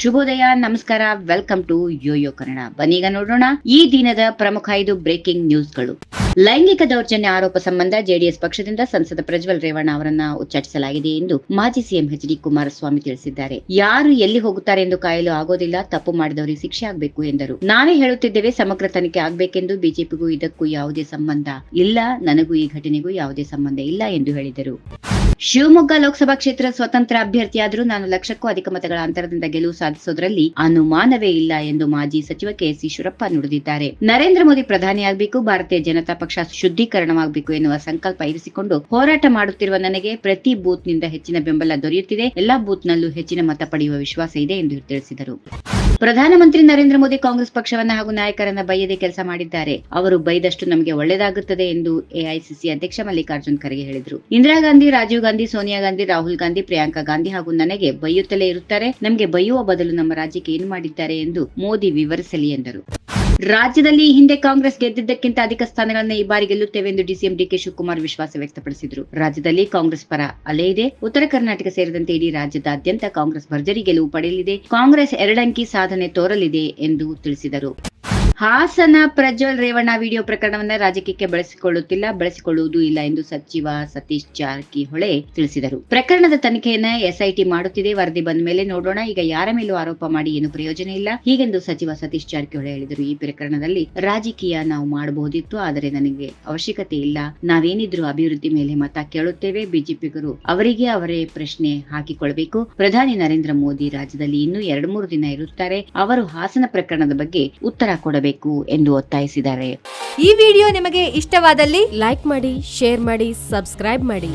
ಶುಭೋದಯ, ನಮಸ್ಕಾರ welcome to Yoyo Kannada ಬನ್ನೀಗ ನೋಡೋಣ ಈ ದಿನದ ಪ್ರಮುಖ ಐದು ಬ್ರೇಕಿಂಗ್ ನ್ಯೂಸ್ಗಳು ಲೈಂಗಿಕ ದೌರ್ಜನ್ಯ ಆರೋಪ ಸಂಬಂಧ ಜೆಡಿಎಸ್ ಪಕ್ಷದಿಂದ ಸಂಸದ ಪ್ರಜ್ವಲ್ ರೇವಣ್ಣ ಅವರನ್ನ ಉಚ್ಚಾಟಿಸಲಾಗಿದೆ ಎಂದು ಮಾಜಿ ಸಿಎಂ ಎಚ್ ಡಿ ಕುಮಾರಸ್ವಾಮಿ ತಿಳಿಸಿದ್ದಾರೆ. ಯಾರು ಎಲ್ಲಿ ಹೋಗುತ್ತಾರೆ ಎಂದು ಕಾಯಲು ಆಗೋದಿಲ್ಲ, ತಪ್ಪು ಮಾಡಿದವರಿಗೆ ಶಿಕ್ಷೆ ಆಗಬೇಕು ಎಂದರು. ನಾವೇ ಹೇಳುತ್ತಿದ್ದೇವೆ, ಸಮಗ್ರ ತನಿಖೆ ಆಗಬೇಕೆಂದು ಬಿಜೆಪಿಗೂ ಇದಕ್ಕೂ ಯಾವುದೇ ಸಂಬಂಧ ಇಲ್ಲ, ನನಗೂ ಈ ಘಟನೆಗೂ ಯಾವುದೇ ಸಂಬಂಧ ಇಲ್ಲ ಎಂದು ಹೇಳಿದರು. ಶಿವಮೊಗ್ಗ ಲೋಕಸಭಾ ಕ್ಷೇತ್ರ ಸ್ವತಂತ್ರ ಅಭ್ಯರ್ಥಿಯಾದರೂ ನಾನು ಲಕ್ಷಕ್ಕೂ ಅಧಿಕ ಮತಗಳ ಅಂತರದಿಂದ ಗೆಲುವು ಸಾಧಿಸುವುದರಲ್ಲಿ ಅನುಮಾನವೇ ಇಲ್ಲ ಎಂದು ಮಾಜಿ ಸಚಿವ ಕೆಎಸ್ ಈಶ್ವರಪ್ಪ ನುಡಿದಿದ್ದಾರೆ. ನರೇಂದ್ರ ಮೋದಿ ಪ್ರಧಾನಿಯಾಗಬೇಕು, ಭಾರತೀಯ ಜನತಾ ಪಕ್ಷ ಶುದ್ಧೀಕರಣವಾಗಬೇಕು ಎನ್ನುವ ಸಂಕಲ್ಪ ಇರಿಸಿಕೊಂಡು ಹೋರಾಟ ಮಾಡುತ್ತಿರುವ ನನಗೆ ಪ್ರತಿ ಬೂತ್ನಿಂದ ಹೆಚ್ಚಿನ ಬೆಂಬಲ ದೊರೆಯುತ್ತಿದೆ. ಎಲ್ಲಾ ಬೂತ್ ನಲ್ಲೂ ಹೆಚ್ಚಿನ ಮತ ಪಡೆಯುವ ವಿಶ್ವಾಸ ಇದೆ ಎಂದು ತಿಳಿಸಿದರು. ಪ್ರಧಾನಮಂತ್ರಿ ನರೇಂದ್ರ ಮೋದಿ ಕಾಂಗ್ರೆಸ್ ಪಕ್ಷವನ್ನ ಹಾಗೂ ನಾಯಕರನ್ನ ಬೈಯದೆ ಕೆಲಸ ಮಾಡಿದ್ದಾರೆ. ಅವರು ಬೈದಷ್ಟು ನಮಗೆ ಒಳ್ಳೆಯದಾಗುತ್ತದೆ ಎಂದು ಎಐಸಿಸಿ ಅಧ್ಯಕ್ಷ ಮಲ್ಲಿಕಾರ್ಜುನ್ ಖರ್ಗೆ ಹೇಳಿದರು. ಇಂದಿರಾ ಗಾಂಧಿ, ರಾಜೀವ್ ಗಾಂಧಿ, ಸೋನಿಯಾ ಗಾಂಧಿ, ರಾಹುಲ್ ಗಾಂಧಿ, ಪ್ರಿಯಾಂಕಾ ಗಾಂಧಿ ಹಾಗೂ ನನಗೆ ಬೈಯುತ್ತಲೇ ಇರುತ್ತಾರೆ. ನಮಗೆ ಬೈಯುವ ಬದಲು ನಮ್ಮ ರಾಜ್ಯಕ್ಕೆ ಏನು ಮಾಡಿದ್ದಾರೆ ಎಂದು ಮೋದಿ ವಿವರಿಸಲಿ ಎಂದರು. ರಾಜ್ಯದಲ್ಲಿ ಹಿಂದೆ ಕಾಂಗ್ರೆಸ್ ಗೆದ್ದಿದ್ದಕ್ಕಿಂತ ಅಧಿಕ ಸ್ಥಾನಗಳನ್ನು ಈ ಬಾರಿ ಗೆಲ್ಲುತ್ತೇವೆ ಎಂದು ಡಿಸಿಎಂ ಡಿಕೆ ಶಿವಕುಮಾರ್ ವಿಶ್ವಾಸ ವ್ಯಕ್ತಪಡಿಸಿದರು. ರಾಜ್ಯದಲ್ಲಿ ಕಾಂಗ್ರೆಸ್ ಪರ ಅಲೆ ಇದೆ. ಉತ್ತರ ಕರ್ನಾಟಕ ಸೇರಿದಂತೆ ಇಡೀ ರಾಜ್ಯದಾದ್ಯಂತ ಕಾಂಗ್ರೆಸ್ ಭರ್ಜರಿ ಗೆಲುವು ಪಡೆಯಲಿದೆ. ಕಾಂಗ್ರೆಸ್ ಎರಡಂಕಿ ಸಾಧನೆ ತೋರಲಿದೆ ಎಂದು ತಿಳಿಸಿದರು. ಹಾಸನ ಪ್ರಜ್ವಲ್ ರೇವಣ್ಣ ವಿಡಿಯೋ ಪ್ರಕರಣವನ್ನ ರಾಜಕೀಯಕ್ಕೆ ಬಳಸಿಕೊಳ್ಳುತ್ತಿಲ್ಲ, ಬಳಸಿಕೊಳ್ಳುವುದು ಇಲ್ಲ ಎಂದು ಸಚಿವ ಸತೀಶ್ ಜಾರಕಿಹೊಳೆ ತಿಳಿಸಿದರು. ಪ್ರಕರಣದ ತನಿಖೆಯನ್ನ ಎಸ್ಐಟಿ ಮಾಡುತ್ತಿದೆ, ವರದಿ ಬಂದ ಮೇಲೆ ನೋಡೋಣ, ಈಗ ಯಾರ ಮೇಲೂ ಆರೋಪ ಮಾಡಿ ಏನು ಪ್ರಯೋಜನ ಇಲ್ಲ, ಹೀಗೆಂದು ಸಚಿವ ಸತೀಶ್ ಜಾರಕಿಹೊಳೆ ಹೇಳಿದರು. ಈ ಪ್ರಕರಣದಲ್ಲಿ ರಾಜಕೀಯ ನಾವು ಮಾಡಬಹುದಿತ್ತು, ಆದರೆ ನನಗೆ ಅವಶ್ಯಕತೆ ಇಲ್ಲ. ನಾವೇನಿದ್ರು ಅಭಿವೃದ್ಧಿ ಮೇಲೆ ಮತ ಕೇಳುತ್ತೇವೆ, ಬಿಜೆಪಿಗರು ಅವರಿಗೆ ಅವರೇ ಪ್ರಶ್ನೆ ಹಾಕಿಕೊಳ್ಬೇಕು. ಪ್ರಧಾನಿ ನರೇಂದ್ರ ಮೋದಿ ರಾಜ್ಯದಲ್ಲಿ ಇನ್ನೂ ಎರಡು ಮೂರು ದಿನ ಇರುತ್ತಾರೆ, ಅವರು ಹಾಸನ ಪ್ರಕರಣದ ಬಗ್ಗೆ ಉತ್ತರ ಕೊಡಬೇಕು. ಎಂದು ಒತ್ತಾಯಿಸಿದ್ದಾರೆ. ಈ ವಿಡಿಯೋ ನಿಮಗೆ ಇಷ್ಟವಾದಲ್ಲಿ ಲೈಕ್ ಮಾಡಿ ಶೇರ್ ಮಾಡಿ ಸಬ್ಸ್ಕ್ರೈಬ್ ಮಾಡಿ.